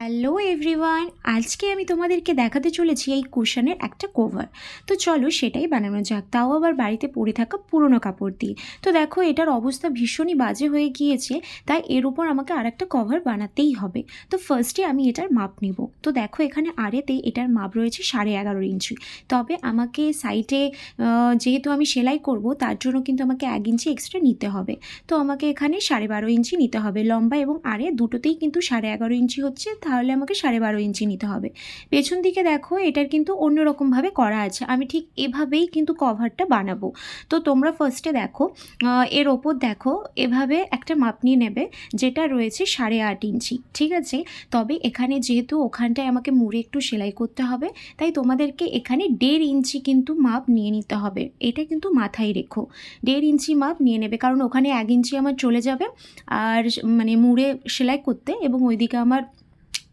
Hello everyone আজকে আমি তোমাদেরকে দেখাতে চলেছি এই কুশনের একটা কভার তো চলো সেটাই বানানো যাক। তাও আবার বাড়িতে পড়ে থাকা পুরনো কাপড় দিয়ে। তো দেখো, এটার অবস্থা ভীষণই বাজে হয়ে গিয়েছে। তাই এর উপর আমাকে আর একটা কভার বানাতেই হবে। তো ফার্স্টে আমি এটার মাপ নেব। তো দেখো, এখানে আরেতে এটার মাপ রয়েছে সাড়ে এগারো ইঞ্চি। তবে আমাকে সাইডে যেহেতু আমি সেলাই করব, তার জন্য কিন্তু আমাকে এক ইঞ্চি এক্সট্রা নিতে হবে। তো আমাকে এখানে সাড়ে বারো ইঞ্চি নিতে হবে। লম্বা এবং আরে দুটোতেই কিন্তু সাড়ে এগারো ইঞ্চি হচ্ছে। তাহলে আমাকে সাড়ে বারো ইঞ্চি নিতে হবে। পেছন দিকে দেখো, এটার কিন্তু অন্যরকমভাবে করা আছে। আমি ঠিক এভাবেই কিন্তু কভারটা বানাবো। তো তোমরা ফার্স্টে দেখো এর ওপর দেখো, এভাবে একটা মাপ নিয়ে নেবে, যেটা রয়েছে সাড়ে আট ইঞ্চি। ঠিক আছে? তবে এখানে যেহেতু ওখানটায় আমাকে মুড়ে একটু সেলাই করতে হবে, তাই তোমাদেরকে এখানে দেড় ইঞ্চি কিন্তু মাপ নিয়ে নিতে হবে। এটা কিন্তু মাথায় রেখো। দেড় ইঞ্চি মাপ নিয়ে নেবে, কারণ ওখানে এক ইঞ্চি আমার চলে যাবে, আর মানে মুড়ে সেলাই করতে এবং ওইদিকে আমার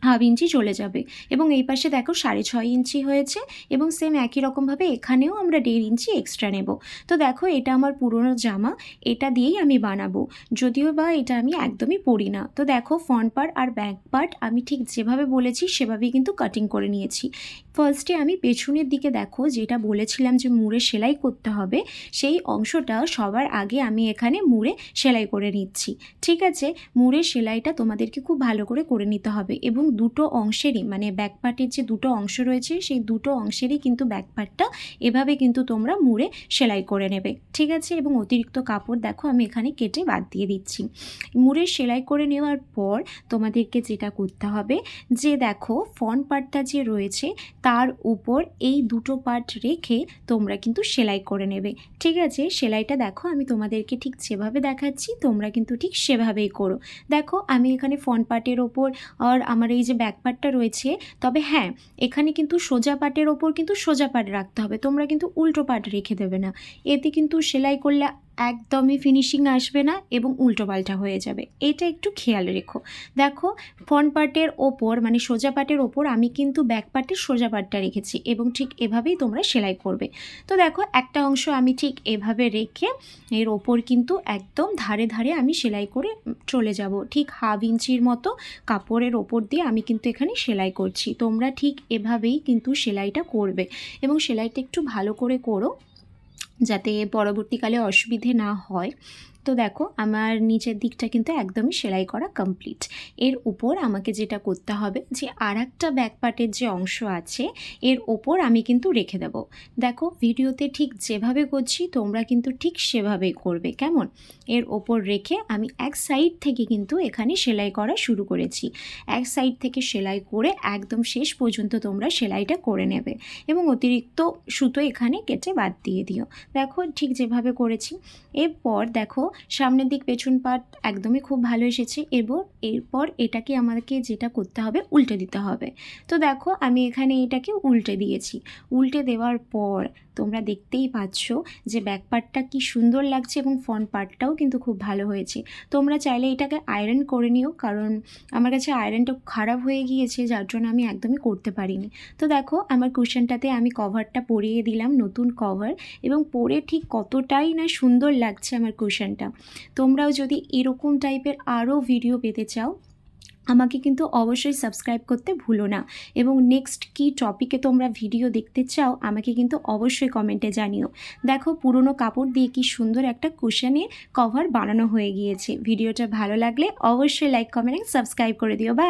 হাফ ইঞ্চি চলে যাবে। এবং এই পাশে দেখো সাড়ে ছয় ইঞ্চি হয়েছে এবং সেম একই রকমভাবে এখানেও আমরা দেড় ইঞ্চি এক্সট্রা নেব। তো দেখো এটা আমার পুরনো জামা, এটা দিয়েই আমি বানাবো। যদিও বা এটা আমি একদমই পরি না। তো দেখো ফ্রন্ট পার্ট আর ব্যাক পার্ট আমি ঠিক যেভাবে বলেছি সেভাবেই কিন্তু কাটিং করে নিয়েছি। ফার্স্টে আমি পেছনের দিকে দেখো যেটা বলেছিলাম যে মুড়ে সেলাই করতে হবে, সেই অংশটা সবার আগে আমি এখানে মুড়ে সেলাই করে নিচ্ছি। ঠিক আছে, মুড়ে সেলাইটা তোমাদেরকে খুব ভালো করে করে নিতে হবে। এবং দুটো অংশেরই মানে ব্যাক পার্টের যে দুটো অংশ রয়েছে, সেই দুটো অংশেরই কিন্তু ব্যাক পার্টটা এভাবে কিন্তু তোমরা মুড়ে সেলাই করে নেবে। ঠিক আছে? এবং অতিরিক্ত কাপড় দেখো, আমি এখানে কেটে বাদ দিয়ে দিচ্ছি। মুড়ে সেলাই করে নেওয়ার পর তোমাদেরকে যেটা করতে হবে, যে দেখো ফ্রন্ট পার্টটা যে রয়েছে, তার উপর এই দুটো পার্ট রেখে তোমরা কিন্তু সেলাই করে নেবে। ঠিক আছে? সেলাইটা দেখো, আমি তোমাদেরকে ঠিক যেভাবে দেখাচ্ছি, তোমরা কিন্তু ঠিক সেভাবেই করো। দেখো, আমি এখানে ফ্রন্ট পার্টের ওপর, আর আমার যে ব্যাক পার্টটা রয়েছে, তবে হ্যাঁ এখানে কিন্তু সোজা পাটের ওপর কিন্তু সোজা পাট রাখতে হবে। তোমরা কিন্তু উল্টো পাট রেখে দেবে না। এতে কিন্তু সেলাই করলে একদমই ফিনিশিং আসবে না এবং উল্টো পাল্টা হয়ে যাবে। এটা একটু খেয়াল রেখো। দেখো ফ্রন্ট পার্টের ওপর মানে সোজা পার্টের ওপর আমি কিন্তু ব্যাক পার্টের সোজা পার্টটা রেখেছি এবং ঠিক এভাবেই তোমরা সেলাই করবে। তো দেখো, একটা অংশ আমি ঠিক এভাবে রেখে এর ওপর কিন্তু একদম ধারে ধারে আমি সেলাই করে চলে যাব। ঠিক হাফ ইঞ্চির মতো কাপড়ের ওপর দিয়ে আমি কিন্তু এখানে সেলাই করছি। তোমরা ঠিক এভাবেই কিন্তু সেলাইটা করবে। এবং সেলাইটা একটু ভালো করে করো। যাতে পরবর্তীকালে অসুবিধে না হয়। তো দেখো, আমার নিচের দিকটা কিন্তু একদমই সেলাই করা কমপ্লিট এর উপর আমাকে যেটা করতে হবে যে আর একটা ব্যাক পার্টের যে অংশ আছে, এর ওপর আমি কিন্তু রেখে দেবো। দেখো, ভিডিওতে ঠিক যেভাবে করছি, তোমরা কিন্তু ঠিক সেভাবেই করবে, কেমন? এর ওপর রেখে আমি এক সাইড থেকে কিন্তু এখানে সেলাই করা শুরু করেছি। এক সাইড থেকে সেলাই করে একদম শেষ পর্যন্ত তোমরা সেলাইটা করে নেবে এবং অতিরিক্ত সুতো এখানে কেটে বাদ দিয়ে দিও। দেখো, ঠিক যেভাবে করেছি। এরপর দেখো সামনের দিক পেছন পাট একদমই খুব ভালো এসেছে এবং এরপর এটাকে আমাদেরকে যেটা করতে হবে উল্টে দিতে হবে। তো দেখো আমি এখানে এটাকে উল্টে দিয়েছি। উল্টে দেওয়ার পর তোমরা দেখতেই পাচ্ছ যে ব্যাক পার্টটা কি সুন্দর লাগছে এবং ফ্রন্ট পার্টটাও কিন্তু খুব ভালো হয়েছে। তোমরা চাইলে এটাকে আয়রন করে নিও কারণ আমার কাছে আয়রনটা খারাপ হয়ে গিয়েছে, যার জন্য আমি একদমই করতে পারিনি। তো দেখো আমার কুশনটাতে আমি কভারটা পরিয়ে দিলাম নতুন কভার এবং পরে ঠিক কতটাই না সুন্দর লাগছে আমার কুশনটা তোমরাও যদি এরকম টাইপের আরও ভিডিও পেতে চাও, আমাকে কিন্তু অবশ্যই সাবস্ক্রাইব করতে ভুলো না। এবং নেক্সট কি টপিকে তোমরা ভিডিও দেখতে চাও, আমাকে কিন্তু অবশ্যই কমেন্টে জানিও। দেখো, পুরনো কাপড় দিয়ে কি সুন্দর একটা কুশনে কভার বানানো হয়ে গিয়েছে। ভিডিওটা ভালো লাগলে অবশ্যই লাইক কমেন্ট সাবস্ক্রাইব করে দিও। বাই